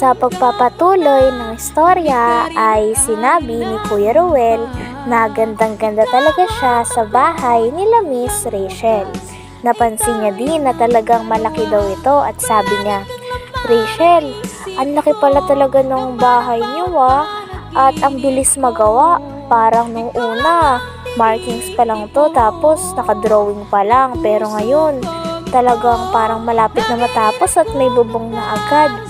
Sa pagpapatuloy ng istorya ay sinabi ni Kuya Ruel na gandang-ganda talaga siya sa bahay nila Miss Rachel. Napansin niya din na talagang malaki daw ito at sabi niya, Rachel, ang laki pala talaga ng bahay niyo ah, at ang bilis magawa. Parang nung una, markings pa lang to tapos nakadrawing pa lang pero ngayon talagang parang malapit na matapos at may bubong na agad.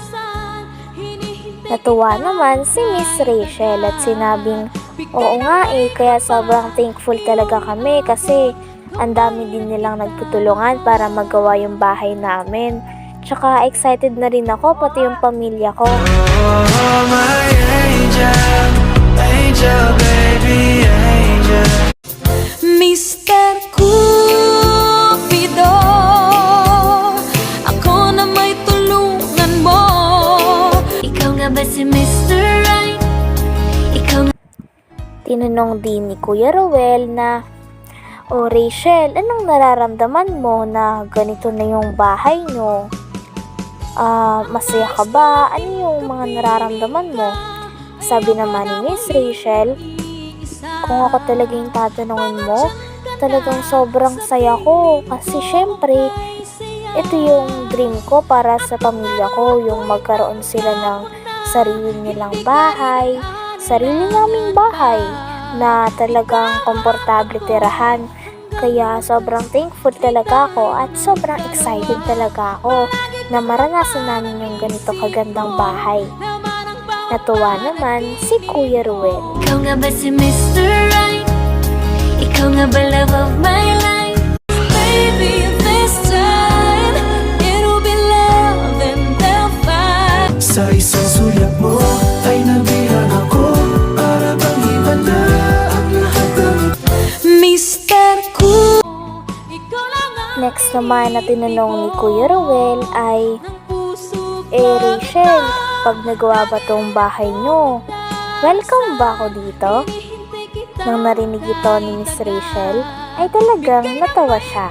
Natuwa naman si Miss Rachel at sinabing, Oo nga eh, kaya sobrang thankful talaga kami kasi ang dami din nilang nagtutulungan para magawa yung bahay namin. Tsaka excited na rin ako, pati yung pamilya ko. Oh, my angel, angel, baby, angel. Tinanong din ni Kuya Rowell na, O Rachel, anong nararamdaman mo na ganito na yung bahay nyo? Ah, masaya ka ba? Ano yung mga nararamdaman mo? Sabi naman ni Miss Rachel, kung ako talaga yung tatanungin mo, talagang sobrang saya ko. Kasi syempre, ito yung dream ko para sa pamilya ko, yung magkaroon sila ng sarili nilang bahay, sarili naming bahay na talagang komportable tirahan. Kaya sobrang thankful talaga ako at sobrang excited talaga ako na maranasan namin yung ganito kagandang bahay. Natuwa naman si Kuya Ruel. Ikaw nga ba si Mr. Right? Ikaw nga ba love of my life? Baby, this time It'll be love and they'll fight Sa isang Next naman na tinanong ni Kuya Ruel ay, Eh Rachel, pag nagawa ba tong bahay nyo, welcome ba ako dito? Nang narinig ito ni Miss Rachel, ay talagang natawa siya.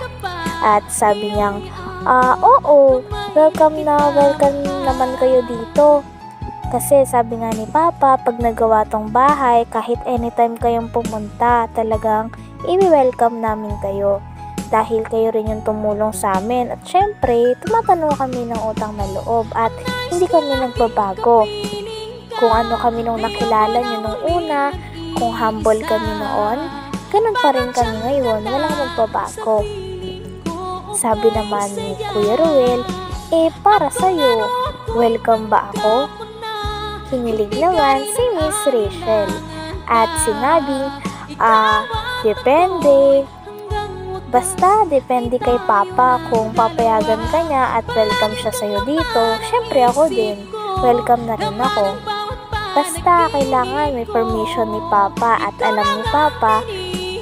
At sabi niyang, ah, oo, welcome na, welcome naman kayo dito. Kasi sabi nga ni Papa, pag nagawa tong bahay, kahit anytime kayong pumunta, talagang i-welcome namin kayo. Dahil kayo rin yung tumulong sa amin. At syempre, tumatanong kami ng utang na loob at hindi kami nagbabago. Kung ano kami nung nakilala nyo nung una, kung humble kami noon, ganun pa rin kami ngayon, walang magbabago. Sabi naman ni Kuya Ruel, eh para sa'yo, welcome ba ako? Kinilig naman si Miss Rachel at sinabing, ah, depende. Basta depende kay Papa kung papayagan ka niya at welcome siya sa'yo dito, syempre ako din, welcome na rin ako. Basta kailangan may permission ni Papa at alam ni Papa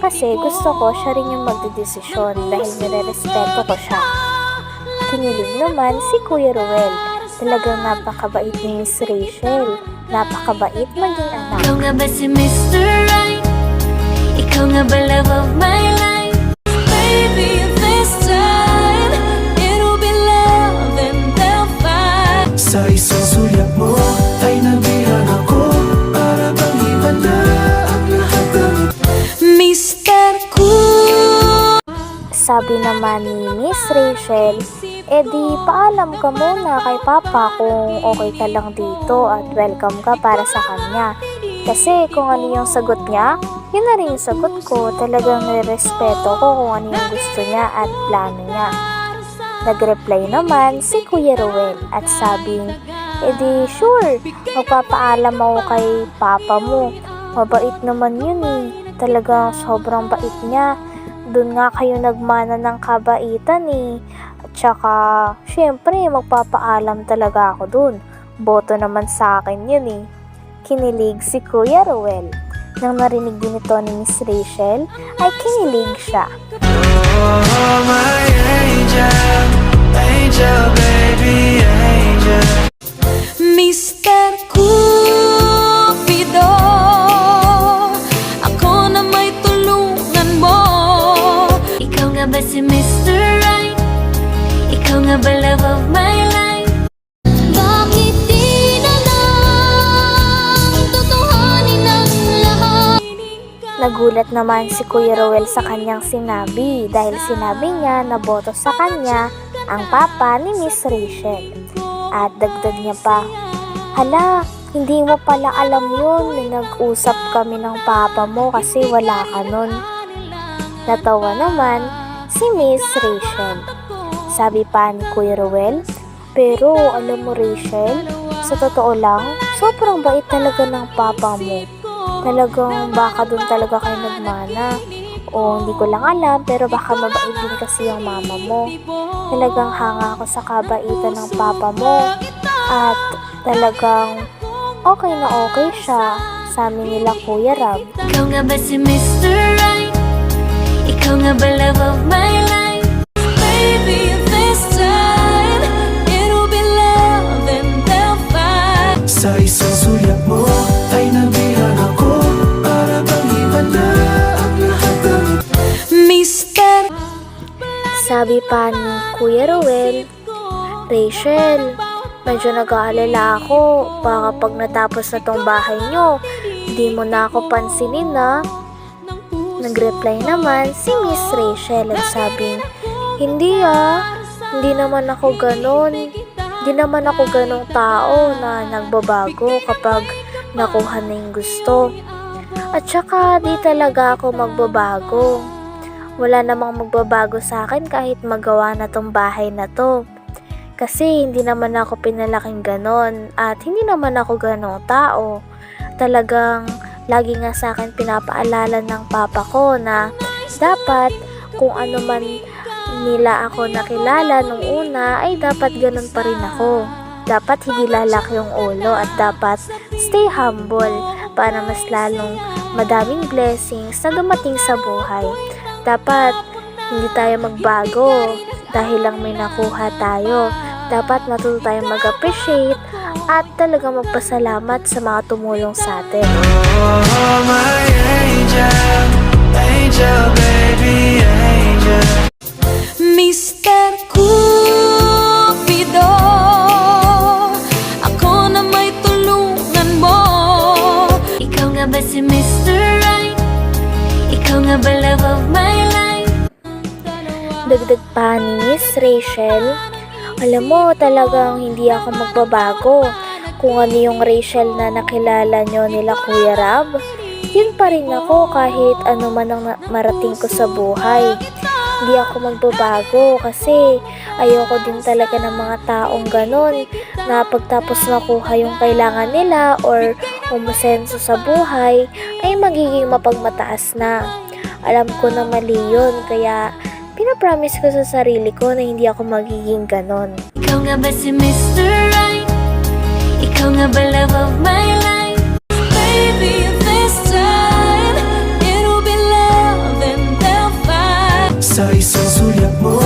kasi gusto ko siya rin yung magdedesisyon dahil nire-respeto ko siya. Kinilig naman si Kuya Ruel. Talagang napakabait ni Miss Rachel. Napakabait maging anak. Ikaw nga ba si Mr. Right? Ikaw nga ba love of my life? Sa isang sulat mo ay nabihan ako para bang iba na ang lahat ng Mr. Cool Sabi naman ni Miss Rachel, di paalam ka muna kay Papa kung okay ka lang dito at welcome ka para sa kanya. Kasi kung ano yung sagot niya, yun na rin yung sagot ko. Talagang nirespeto ko kung ano yung gusto niya at plano niya. Nag-reply naman si Kuya Ruel at sabing, eh di sure, magpapaalam ako kay Papa mo. Mabait naman yun eh. Talagang sobrang bait niya. Doon nga kayo nagmana ng kabaitan eh. At saka, syempre, magpapaalam talaga ako dun. Boto naman sa akin yun eh. Kinilig si Kuya Ruel. Nang narinig din ito ni Miss Rachel, ay kinilig siya. Oh, my angel, Nagulat naman si Kuya Ruel sa kanyang sinabi dahil sinabi niya na boto sa kanya ang papa ni Miss Rachel. At dagdag niya pa, Hala, hindi mo pala alam yun na nag-usap kami ng papa mo kasi wala ka nun. Natawa naman si Miss Rachel. Sabi pa ni Kuya Ruel, pero alam mo Rachel, sa totoo lang, sobrang bait talaga ng papa mo. Talagang baka doon talaga kayo nagmana. O hindi ko lang alam, pero baka mabait din kasi yung mama mo. Talagang hanga ako sa kabaitan ng papa mo. At talagang okay na okay siya sa amin nila Kuya Rab. Ikaw nga ba si Mr. Right? Ikaw nga ba love of my life? Pa ni Kuya Ruel, Rachel, medyo nag-aalala ako. Baka pag natapos na tong bahay nyo, di mo na ako pansinin na. Nag-reply naman si Miss Rachel at sabing, Hindi ah, hindi naman ako ganon. Hindi naman ako ganong tao na nagbabago kapag nakuha na yung gusto. At saka di talaga ako magbabago. Wala namang magbabago sa akin kahit magawa na tong bahay na to. Kasi hindi naman ako pinalaking ganon at hindi naman ako ganong tao. Talagang lagi nga sa akin pinapaalala ng papa ko na dapat kung ano man nila ako nakilala nung una ay dapat ganun pa rin ako. Dapat hindi lalaki yung ulo at dapat stay humble para mas lalong madaming blessings na dumating sa buhay. Dapat hindi tayo magbago dahil lang may nakuha tayo. Dapat matuto tayong mag-appreciate at talagang magpasalamat sa mga tumulong sa atin. Oh, my angel, angel, baby, angel. Mr. Dagdag pa ni Miss Rachel, alam mo talagang hindi ako magbabago. Kung ano yung Rachel na nakilala nyo nila Kuya Rab, yun pa rin ako kahit ano man ang marating ko sa buhay. Hindi ako magbabago kasi ayoko din talaga ng mga taong ganun na pagtapos makuha yung kailangan nila or umusenso sa buhay ay magiging mapagmataas na. Alam ko na mali yun kaya pinapromise ko sa sarili ko na hindi ako magiging ganon. Ikaw nga ba si Mr. Right? Ikaw nga ba love of my life? Baby, this time It'll be love and they'll fight Sa isang sulyap mo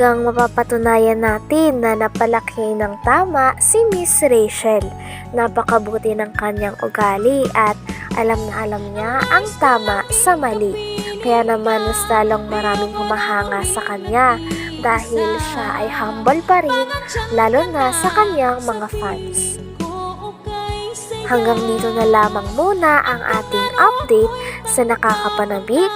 Talagang mapapatunayan natin na napalaki ng tama si Miss Rachel. Napakabuti ng kanyang ugali at alam na alam niya ang tama sa mali. Kaya naman mas maraming humahanga sa kanya dahil siya ay humble pa rin lalo na sa kanyang mga fans. Hanggang dito na lamang muna ang ating update sa nakakapanabik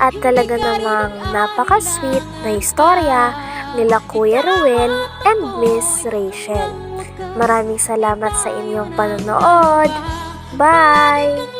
at talaga namang napaka-sweet na istorya nila Kuya Ruel and Miss Rachel. Maraming salamat sa inyong panonood. Bye!